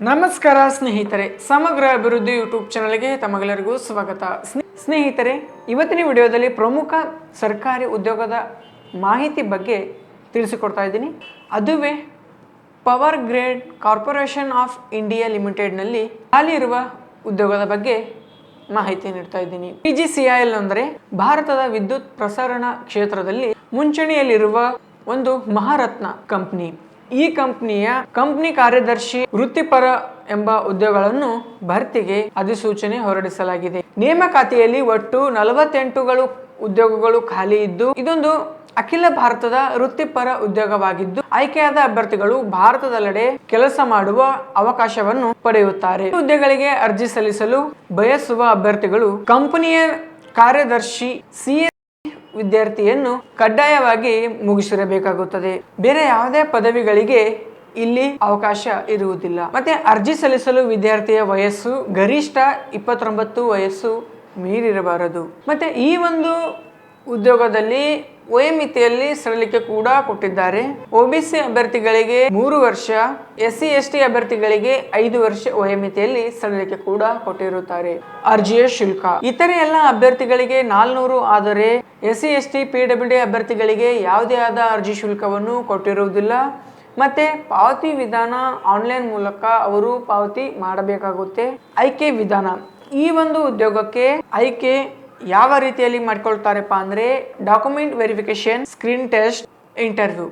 ನಮಸ್ಕಾರ ಸ್ನೇಹಿತರೆ, ಸಮಗ್ರ ಅಭಿವೃದ್ಧಿ ಯೂಟ್ಯೂಬ್ ಚಾನಲ್ಗೆ ತಮಗೆಲ್ಲರಿಗೂ ಸ್ವಾಗತ. ಸ್ನೇ- ಸ್ನೇಹಿತರೆ, ಇವತ್ತಿನ ವಿಡಿಯೋದಲ್ಲಿ ಪ್ರಮುಖ ಸರ್ಕಾರಿ ಉದ್ಯೋಗದ ಮಾಹಿತಿ ಬಗ್ಗೆ ತಿಳಿಸಿಕೊಡ್ತಾ ಇದ್ದೀನಿ. ಅದುವೇ power grid corporation of India ಲಿಮಿಟೆಡ್ನಲ್ಲಿ ಖಾಲಿ ಇರುವ ಉದ್ಯೋಗದ ಬಗ್ಗೆ ಮಾಹಿತಿ ನೀಡ್ತಾ ಇದ್ದೀನಿ. P G C I L ಅಂದರೆ ಭಾರತದ ವಿದ್ಯುತ್ ಪ್ರಸರಣ ಕ್ಷೇತ್ರದಲ್ಲಿ ಮುಂಚೂಣಿಯಲ್ಲಿರುವ ಒಂದು ಮಹಾರತ್ನ ಕಂಪ್ನಿ. ಈ ಕಂಪನಿಯ ಕಂಪನಿ ಕಾರ್ಯದರ್ಶಿ ವೃತ್ತಿಪರ ಎಂಬ ಉದ್ಯೋಗಗಳನ್ನು ಭರ್ತಿಗೆ ಅಧಿಸೂಚನೆ ಹೊರಡಿಸಲಾಗಿದೆ. ನೇಮಕಾತಿಯಲ್ಲಿ ಒಟ್ಟು ನಲವತ್ತೆಂಟುಗಳು ಉದ್ಯೋಗಗಳು ಖಾಲಿ ಇದ್ದು, ಇದೊಂದು ಅಖಿಲ ಭಾರತದ ವೃತ್ತಿಪರ ಉದ್ಯೋಗವಾಗಿದ್ದು, ಆಯ್ಕೆಯಾದ ಅಭ್ಯರ್ಥಿಗಳು ಭಾರತದೆಲ್ಲೆಡೆ ಕೆಲಸ ಮಾಡುವ ಅವಕಾಶವನ್ನು ಪಡೆಯುತ್ತಾರೆ. ಹುದ್ದೆಗಳಿಗೆ ಅರ್ಜಿ ಸಲ್ಲಿಸಲು ಬಯಸುವ ಅಭ್ಯರ್ಥಿಗಳು ಕಂಪನಿಯ ಕಾರ್ಯದರ್ಶಿ ಸಿಎ ವಿದ್ಯಾರ್ಥಿಯನ್ನು ಕಡ್ಡಾಯವಾಗಿ ಮುಗಿಸಿರಬೇಕಾಗುತ್ತದೆ. ಬೇರೆ ಯಾವುದೇ ಪದವಿಗಳಿಗೆ ಇಲ್ಲಿ ಅವಕಾಶ ಇರುವುದಿಲ್ಲ. ಮತ್ತೆ ಅರ್ಜಿ ಸಲ್ಲಿಸಲು ವಿದ್ಯಾರ್ಥಿಯ ವಯಸ್ಸು ಗರಿಷ್ಠ ಇಪ್ಪತ್ತೊಂಬತ್ತು ವಯಸ್ಸು ಮೀರಿರಬಾರದು. ಮತ್ತೆ ಈ ಒಂದು ಉದ್ಯೋಗದಲ್ಲಿ ವಯೋಮಿತಿಯಲ್ಲಿ ಸರಳಿಕೆ ಕೂಡ ಕೊಟ್ಟಿದ್ದಾರೆ. ಒಬಿಸಿ ಅಭ್ಯರ್ಥಿಗಳಿಗೆ ಮೂರು ವರ್ಷ ಎಸ್ ಸಿ ಅಭ್ಯರ್ಥಿಗಳಿಗೆ ಐದು ವರ್ಷ ವಯೋಮಿತಿಯಲ್ಲಿ ಸರಳಿಕೆ ಕೂಡ ಕೊಟ್ಟಿರುತ್ತಾರೆ. ಅರ್ಜಿಯ ಶುಲ್ಕ. ಇತರೆ ಎಲ್ಲ ಅಭ್ಯರ್ಥಿಗಳಿಗೆ ನಾಲ್ನೂರು, ಆದರೆ S C S T P W ಅಭ್ಯರ್ಥಿಗಳಿಗೆ ಯಾವುದೇ ಆದ ಅರ್ಜಿ ಶುಲ್ಕವನ್ನು ಕೊಟ್ಟಿರುವುದಿಲ್ಲ. ಮತ್ತೆ ಪಾವತಿ ವಿಧಾನ ಆನ್ಲೈನ್ ಮೂಲಕ ಅವರು ಪಾವತಿ ಮಾಡಬೇಕಾಗುತ್ತೆ. ಆಯ್ಕೆ ವಿಧಾನ. ಈ ಒಂದು ಉದ್ಯೋಗಕ್ಕೆ ಆಯ್ಕೆ ಯಾವ ರೀತಿಯಲ್ಲಿ ಮಾಡ್ಕೊಳ್ತಾರಪ್ಪ ಅಂದರೆ document verification screen test interview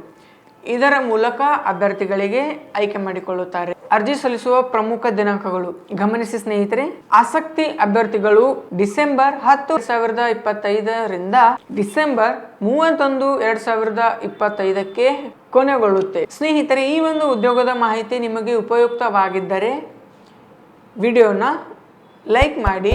ಇದರ ಮೂಲಕ ಅಭ್ಯರ್ಥಿಗಳಿಗೆ ಆಯ್ಕೆ ಮಾಡಿಕೊಳ್ಳುತ್ತಾರೆ. ಅರ್ಜಿ ಸಲ್ಲಿಸುವ ಪ್ರಮುಖ ದಿನಾಂಕಗಳು. ಗಮನಿಸಿ ಸ್ನೇಹಿತರೆ, ಆಸಕ್ತಿ ಅಭ್ಯರ್ಥಿಗಳು ಡಿಸೆಂಬರ್ ಹತ್ತು ಸಾವಿರದ ಇಪ್ಪತ್ತೈದರಿಂದ ಡಿಸೆಂಬರ್ ಮೂವತ್ತೊಂದು, ಎರಡ್ ಸಾವಿರದ ಇಪ್ಪತ್ತೈದಕ್ಕೆ ಕೊನೆಗೊಳ್ಳುತ್ತೆ. ಸ್ನೇಹಿತರೆ, ಈ ಒಂದು ಉದ್ಯೋಗದ ಮಾಹಿತಿ ನಿಮಗೆ ಉಪಯುಕ್ತವಾಗಿದ್ದರೆ, ವಿಡಿಯೋನ ಲೈಕ್ ಮಾಡಿ